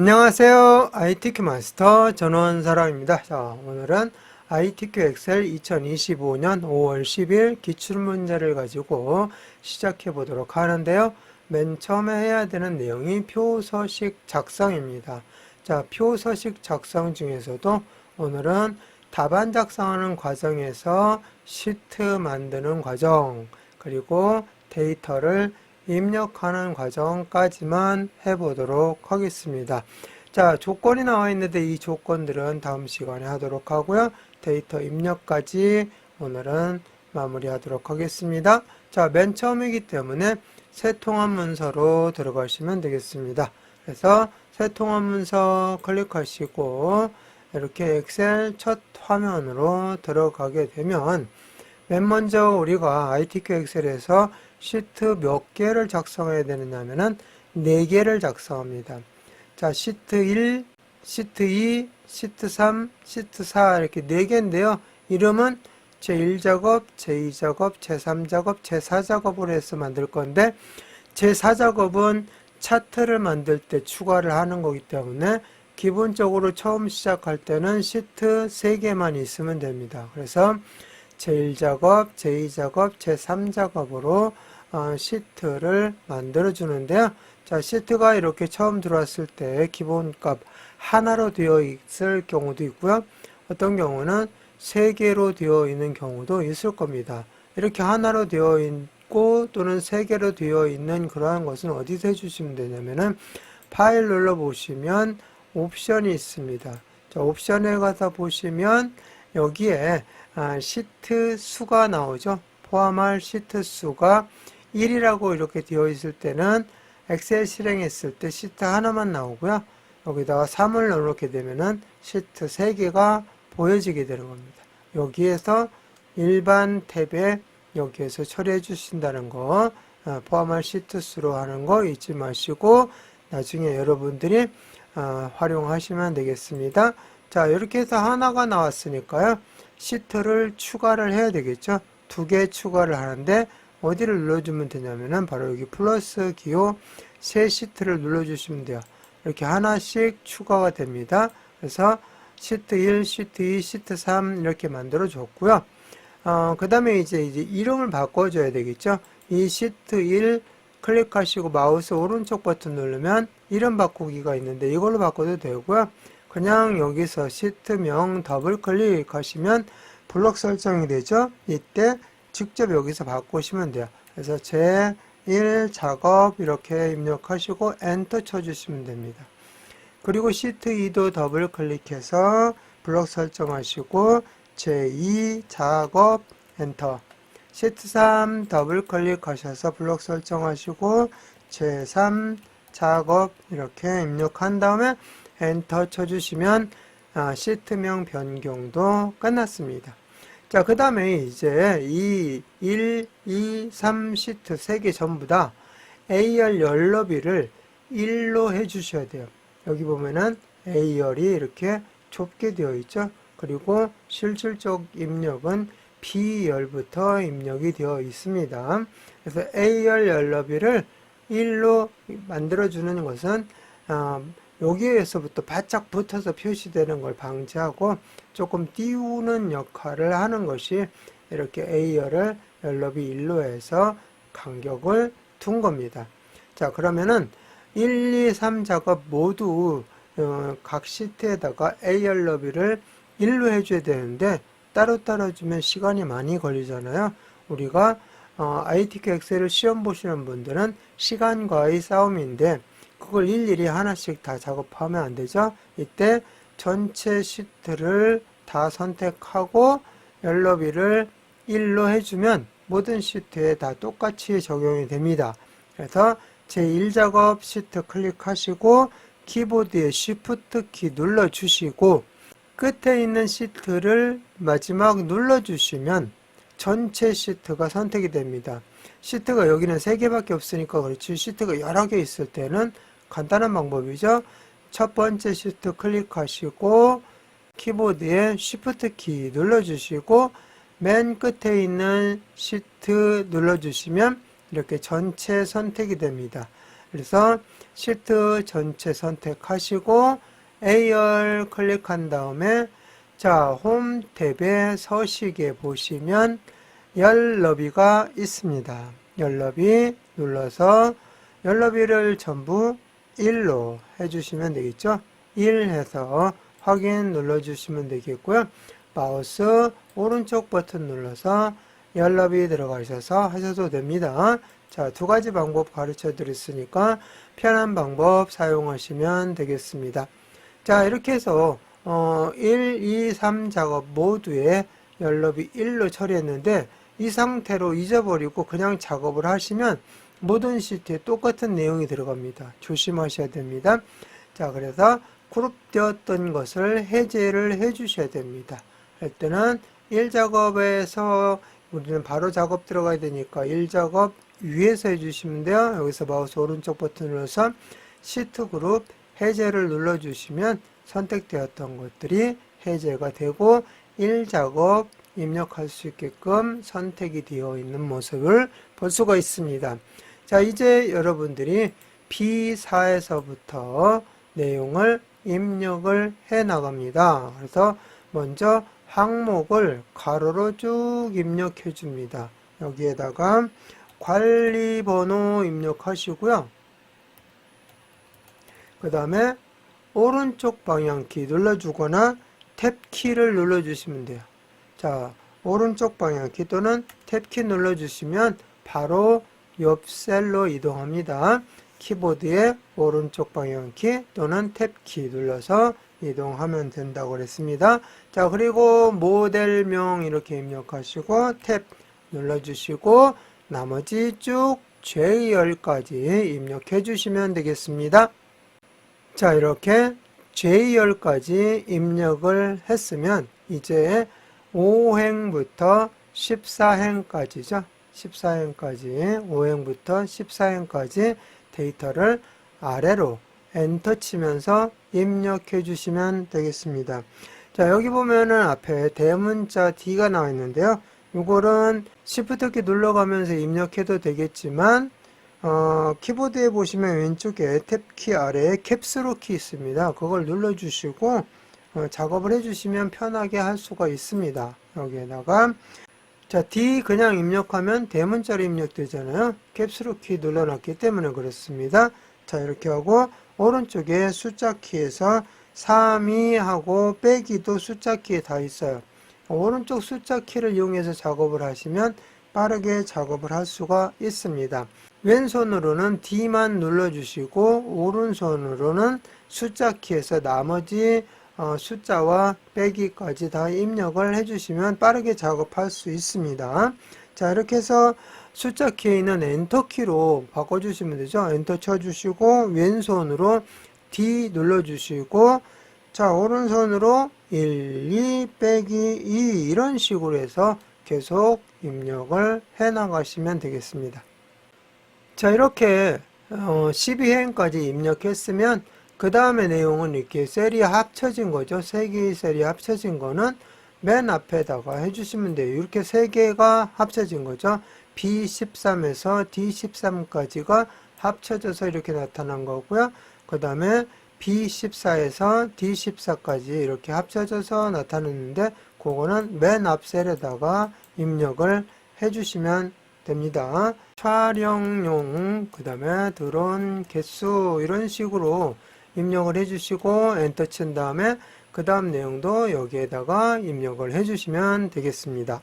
안녕하세요. ITQ 마스터 전원사랑입니다. 자, 오늘은 ITQ 엑셀 2025년 5월 10일 기출문제를 가지고 시작해 보도록 하는데요. 맨 처음에 해야 되는 내용이 표서식 작성입니다. 자, 표서식 작성 중에서도 오늘은 답안 작성하는 과정에서 시트 만드는 과정, 그리고 데이터를 입력하는 과정까지만 해보도록 하겠습니다. 자, 조건이 나와 있는데 이 조건들은 다음 시간에 하도록 하고요. 데이터 입력까지 오늘은 마무리하도록 하겠습니다. 자, 맨 처음이기 때문에 새 통합 문서로 들어가시면 되겠습니다. 그래서 새 통합 문서 클릭하시고 이렇게 엑셀 첫 화면으로 들어가게 되면 맨 먼저 우리가 ITQ 엑셀에서 시트 몇 개를 작성해야 되느냐면은 네 개를 작성합니다. 자, 시트 1, 시트 2, 시트 3, 시트 4 이렇게 네 개인데요. 이름은 제1작업, 제2작업, 제3작업, 제4작업으로 해서 만들 건데 제4작업은 차트를 만들 때 추가를 하는 거기 때문에 기본적으로 처음 시작할 때는 시트 3개만 있으면 됩니다. 그래서 제1작업, 제2작업, 제3작업으로 어, 시트를 만들어 주는데요. 자, 시트가 이렇게 처음 들어왔을 때 기본값 하나로 되어 있을 경우도 있고요. 어떤 경우는 세 개로 되어 있는 경우도 있을 겁니다. 이렇게 하나로 되어 있고 또는 세 개로 되어 있는 그러한 것은 어디서 해주시면 되냐면은 파일 눌러 보시면 옵션이 있습니다. 자, 옵션에 가서 보시면 여기에 아, 시트 수가 나오죠. 포함할 시트 수가 1이라고 이렇게 되어 있을 때는 엑셀 실행했을 때 시트 하나만 나오고요. 여기다가 3을 넣어놓게 되면은 시트 3개가 보여지게 되는 겁니다. 여기에서 일반 탭에 여기에서 처리해 주신다는 거 어, 포함할 시트 수로 하는 거 잊지 마시고 나중에 여러분들이 어, 활용하시면 되겠습니다. 자 이렇게 해서 하나가 나왔으니까요. 시트를 추가를 해야 되겠죠. 두 개 추가를 하는데 어디를 눌러주면 되냐면은 바로 여기 플러스 기호 새 시트를 눌러주시면 돼요. 이렇게 하나씩 추가가 됩니다. 그래서 시트 1, 시트 2, 시트 3 이렇게 만들어 줬고요. 어, 그 다음에 이제, 이제 이름을 바꿔줘야 되겠죠. 이 시트 1 클릭하시고 마우스 오른쪽 버튼 누르면 이름 바꾸기가 있는데 이걸로 바꿔도 되고요. 그냥 여기서 시트명 더블 클릭하시면 블록 설정이 되죠. 이때 직접 여기서 바꾸시면 돼요. 그래서 제 1 작업 이렇게 입력하시고 엔터 쳐주시면 됩니다. 그리고 시트 2도 더블 클릭해서 블록 설정하시고 제2 작업 엔터 시트 3 더블 클릭하셔서 블록 설정하시고 제3 작업 이렇게 입력한 다음에 엔터 쳐주시면 아, 시트명 변경도 끝났습니다. 자, 그 다음에 이제 이 1, 2, 3 시트 3개 전부 다 A열 열너비를 1로 해주셔야 돼요. 여기 보면은 A열이 이렇게 좁게 되어 있죠. 그리고 실질적 입력은 B열부터 입력이 되어 있습니다. 그래서 A열 열너비를 1로 만들어주는 것은 어, 여기에서부터 바짝 붙어서 표시되는 걸 방지하고 조금 띄우는 역할을 하는 것이 이렇게 A열을 열너비 1로 해서 간격을 둔 겁니다. 자 그러면은 1, 2, 3 작업 모두 어, 각 시트에다가 A열 너비를 1로 해줘야 되는데 따로따로 주면 시간이 많이 걸리잖아요. 우리가 어, ITK 엑셀을 시험 보시는 분들은 시간과의 싸움인데 그걸 일일이 하나씩 다 작업하면 안 되죠. 이때 전체 시트를 다 선택하고 열너비를 1로 해주면 모든 시트에 다 똑같이 적용이 됩니다. 그래서 제1작업 시트 클릭하시고 키보드에 Shift 키 눌러주시고 끝에 있는 시트를 마지막 눌러주시면 전체 시트가 선택이 됩니다. 시트가 여기는 3개밖에 없으니까 그렇지 시트가 여러 개 있을 때는 간단한 방법이죠. 첫 번째 시트 클릭하시고 키보드에 Shift 키 눌러주시고 맨 끝에 있는 시트 눌러주시면 이렇게 전체 선택이 됩니다. 그래서 시트 전체 선택하시고 A열 클릭한 다음에 자, 홈 탭에 서식에 보시면 열 너비가 있습니다. 열 너비 눌러서 열 너비를 전부 1로 해주시면 되겠죠. 1 해서 확인 눌러주시면 되겠고요. 마우스 오른쪽 버튼 눌러서 열너비 들어가셔서 하셔도 됩니다. 자, 두 가지 방법 가르쳐 드렸으니까 편한 방법 사용하시면 되겠습니다. 자, 이렇게 해서 어, 1, 2, 3 작업 모두에 열너비 1로 처리했는데 이 상태로 잊어버리고 그냥 작업을 하시면 모든 시트에 똑같은 내용이 들어갑니다. 조심하셔야 됩니다. 자, 그래서 그룹되었던 것을 해제를 해 주셔야 됩니다. 할 때는 1작업에서 우리는 바로 작업 들어가야 되니까 1작업 위에서 해주시면 돼요. 여기서 마우스 오른쪽 버튼 눌러서 시트 그룹 해제를 눌러주시면 선택되었던 것들이 해제가 되고 1작업 입력할 수 있게끔 선택이 되어 있는 모습을 볼 수가 있습니다. 자, 이제 여러분들이 B4에서부터 내용을 입력을 해 나갑니다. 그래서 먼저 항목을 가로로 쭉 입력해 줍니다. 여기에다가 관리 번호 입력하시고요. 그 다음에 오른쪽 방향키 눌러주거나 탭 키를 눌러주시면 돼요. 자, 오른쪽 방향키 또는 탭키 눌러주시면 바로 옆 셀로 이동합니다. 키보드의 오른쪽 방향키 또는 탭키 눌러서 이동하면 된다고 그랬습니다. 자, 그리고 모델명 이렇게 입력하시고 탭 눌러주시고 나머지 쭉 J열까지 입력해 주시면 되겠습니다. 자, 이렇게 J열까지 입력을 했으면 이제 5행부터 14행까지죠. 14행까지, 5행부터 14행까지 데이터를 아래로 엔터 치면서 입력해 주시면 되겠습니다. 자, 여기 보면은 앞에 대문자 D가 나와 있는데요. 이거는 Shift 키 눌러가면서 입력해도 되겠지만, 어, 키보드에 보시면 왼쪽에 탭키 아래에 캡스로 키 있습니다. 그걸 눌러주시고, 어, 작업을 해주시면 편하게 할 수가 있습니다. 여기에다가, 자, D 그냥 입력하면 대문자로 입력되잖아요. 캡스로 키 눌러놨기 때문에 그렇습니다. 자, 이렇게 하고, 오른쪽에 숫자 키에서 3이 하고 빼기도 숫자 키에 다 있어요. 오른쪽 숫자 키를 이용해서 작업을 하시면 빠르게 작업을 할 수가 있습니다. 왼손으로는 D만 눌러주시고 오른손으로는 숫자 키에서 나머지 어, 숫자와 빼기까지 다 입력을 해주시면 빠르게 작업할 수 있습니다. 자 이렇게 해서 숫자 키에 있는 엔터 키로 바꿔주시면 되죠. 엔터 쳐주시고 왼손으로 D 눌러주시고 자 오른손으로 1, 2 빼기 2 이런 식으로 해서 계속 입력을 해 나가시면 되겠습니다. 자 이렇게 어, 12행까지 입력했으면 그 다음에 내용은 이렇게 셀이 합쳐진 거죠. 세 개의 셀이 합쳐진 거는 맨 앞에다가 해주시면 돼요. 이렇게 세 개가 합쳐진 거죠. B13에서 D13까지가 합쳐져서 이렇게 나타난 거고요. 그 다음에 B14에서 D14까지 이렇게 합쳐져서 나타났는데 그거는 맨 앞 셀에다가 입력을 해주시면 됩니다. 촬영용, 그 다음에 드론 개수 이런 식으로 입력을 해주시고 엔터 친 다음에 그 다음 내용도 여기에다가 입력을 해주시면 되겠습니다.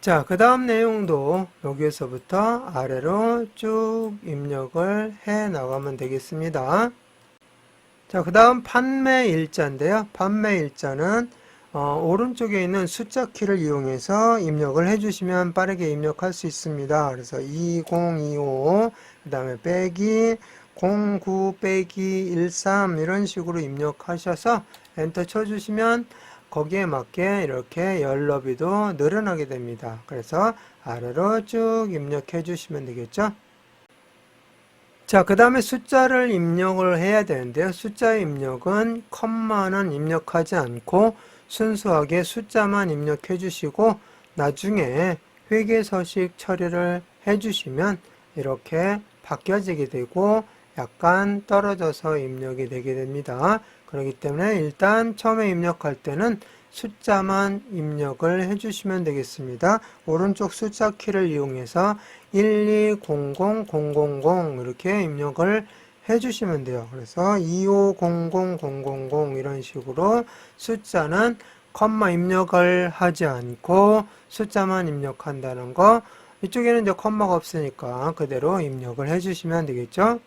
자, 그 다음 내용도 여기에서부터 아래로 쭉 입력을 해 나가면 되겠습니다. 자, 그 다음 판매 일자인데요. 판매 일자는 어, 오른쪽에 있는 숫자 키를 이용해서 입력을 해주시면 빠르게 입력할 수 있습니다. 그래서 2025, 그 다음에 빼기 09 빼기 13 이런 식으로 입력하셔서 엔터 쳐주시면 거기에 맞게 이렇게 열 너비도 늘어나게 됩니다. 그래서 아래로 쭉 입력해 주시면 되겠죠. 자, 그 다음에 숫자를 입력을 해야 되는데요. 숫자 입력은 컴마는 입력하지 않고 순수하게 숫자만 입력해 주시고 나중에 회계 서식 처리를 해 주시면 이렇게 바뀌어지게 되고 약간 떨어져서 입력이 되게 됩니다. 그렇기 때문에 일단 처음에 입력할 때는 숫자만 입력을 해주시면 되겠습니다. 오른쪽 숫자 키를 이용해서 1200000 이렇게 입력을 해주시면 돼요. 그래서 2500000 이런 식으로 숫자는 컴마 입력을 하지 않고 숫자만 입력한다는 거 이쪽에는 이제 컴마가 없으니까 그대로 입력을 해주시면 되겠죠.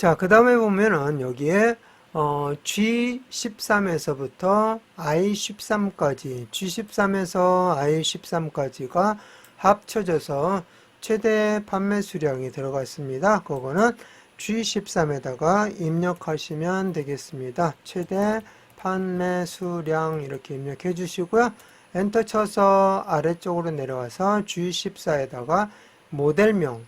자, 그 다음에 보면은 여기에 어, G13에서부터 I13까지, G13에서 I13까지가 합쳐져서 최대 판매 수량이 들어가 있습니다. 그거는 G13에다가 입력하시면 되겠습니다. 최대 판매 수량 이렇게 입력해 주시고요. 엔터 쳐서 아래쪽으로 내려와서 G14에다가 모델명,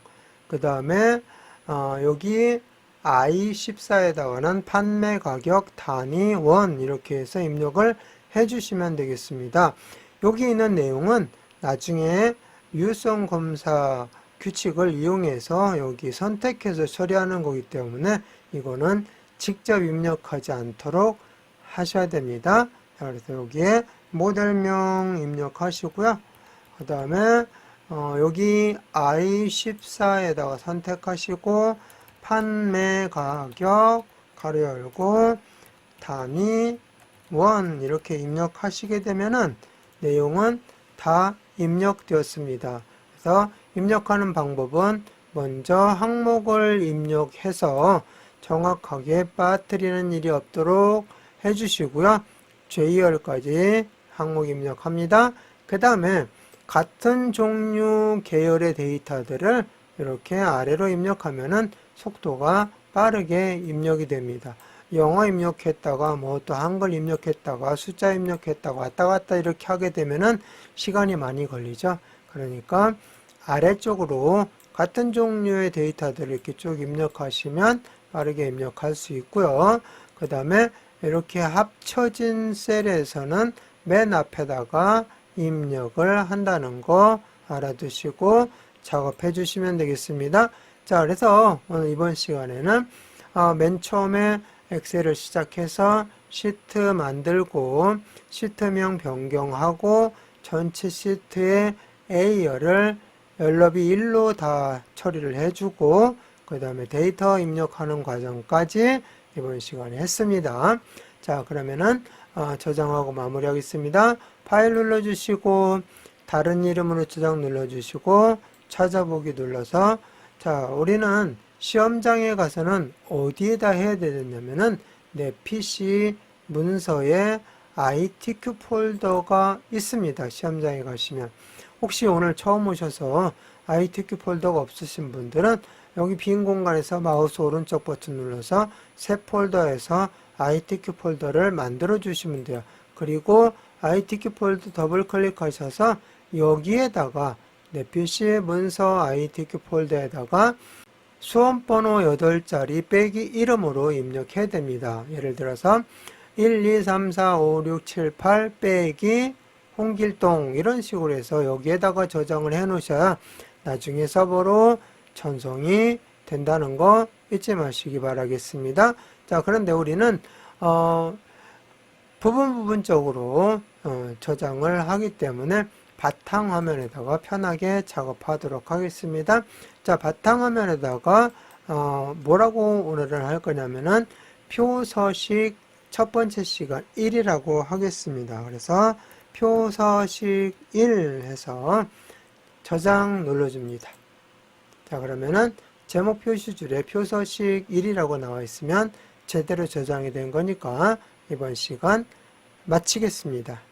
그 다음에 어, 여기 I14에다가는 판매 가격 단위 원 이렇게 해서 입력을 해주시면 되겠습니다. 여기 있는 내용은 나중에 유효성 검사 규칙을 이용해서 여기 선택해서 처리하는 거기 때문에 이거는 직접 입력하지 않도록 하셔야 됩니다. 자, 그래서 여기에 모델명 입력하시고요. 그 다음에 어, 여기 I14에다가 선택하시고 판매 가격 가로 열고 단위 원 이렇게 입력하시게 되면은 내용은 다 입력되었습니다. 그래서 입력하는 방법은 먼저 항목을 입력해서 정확하게 빠뜨리는 일이 없도록 해주시고요. JR까지 항목 입력합니다. 그 다음에 같은 종류 계열의 데이터들을 이렇게 아래로 입력하면은 속도가 빠르게 입력이 됩니다. 영어 입력했다가 뭐 또 한글 입력했다가 숫자 입력했다가 왔다 갔다 이렇게 하게 되면은 시간이 많이 걸리죠. 그러니까 아래쪽으로 같은 종류의 데이터들을 이렇게 쭉 입력하시면 빠르게 입력할 수 있고요. 그 다음에 이렇게 합쳐진 셀에서는 맨 앞에다가 입력을 한다는 거 알아두시고 작업해 주시면 되겠습니다. 자, 그래서 오늘 이번 시간에는 어, 맨 처음에 엑셀을 시작해서 시트 만들고 시트명 변경하고 전체 시트의 A열을 열너비 1로 다 처리를 해주고 그 다음에 데이터 입력하는 과정까지 이번 시간에 했습니다. 자 그러면은 어, 저장하고 마무리하겠습니다. 파일 눌러주시고 다른 이름으로 저장 눌러주시고 찾아보기 눌러서 자 우리는 시험장에 가서는 어디에다 해야 되냐면은 내 PC 문서에 ITQ 폴더가 있습니다. 시험장에 가시면 혹시 오늘 처음 오셔서 ITQ 폴더가 없으신 분들은 여기 빈 공간에서 마우스 오른쪽 버튼 눌러서 새 폴더에서 ITQ 폴더를 만들어 주시면 돼요. 그리고 ITQ 폴더 더블 클릭하셔서 여기에다가 내 PC 문서 ITQ 폴더에다가 수험번호 8자리 빼기 이름으로 입력해야 됩니다. 예를 들어서 1, 2, 3, 4, 5, 6, 7, 8 빼기 홍길동 이런 식으로 해서 여기에다가 저장을 해 놓으셔야 나중에 서버로 전송이 된다는 거 잊지 마시기 바라겠습니다. 자, 그런데 우리는 어, 부분 부분적으로 어, 저장을 하기 때문에 바탕화면에다가 편하게 작업하도록 하겠습니다. 자, 바탕화면에다가 어, 뭐라고 오늘은 할 거냐면은 표서식 첫 번째 시간 1이라고 하겠습니다. 그래서 표서식 1 해서 저장 눌러줍니다. 자, 그러면은 제목 표시줄에 표서식 1이라고 나와 있으면 제대로 저장이 된 거니까 이번 시간 마치겠습니다.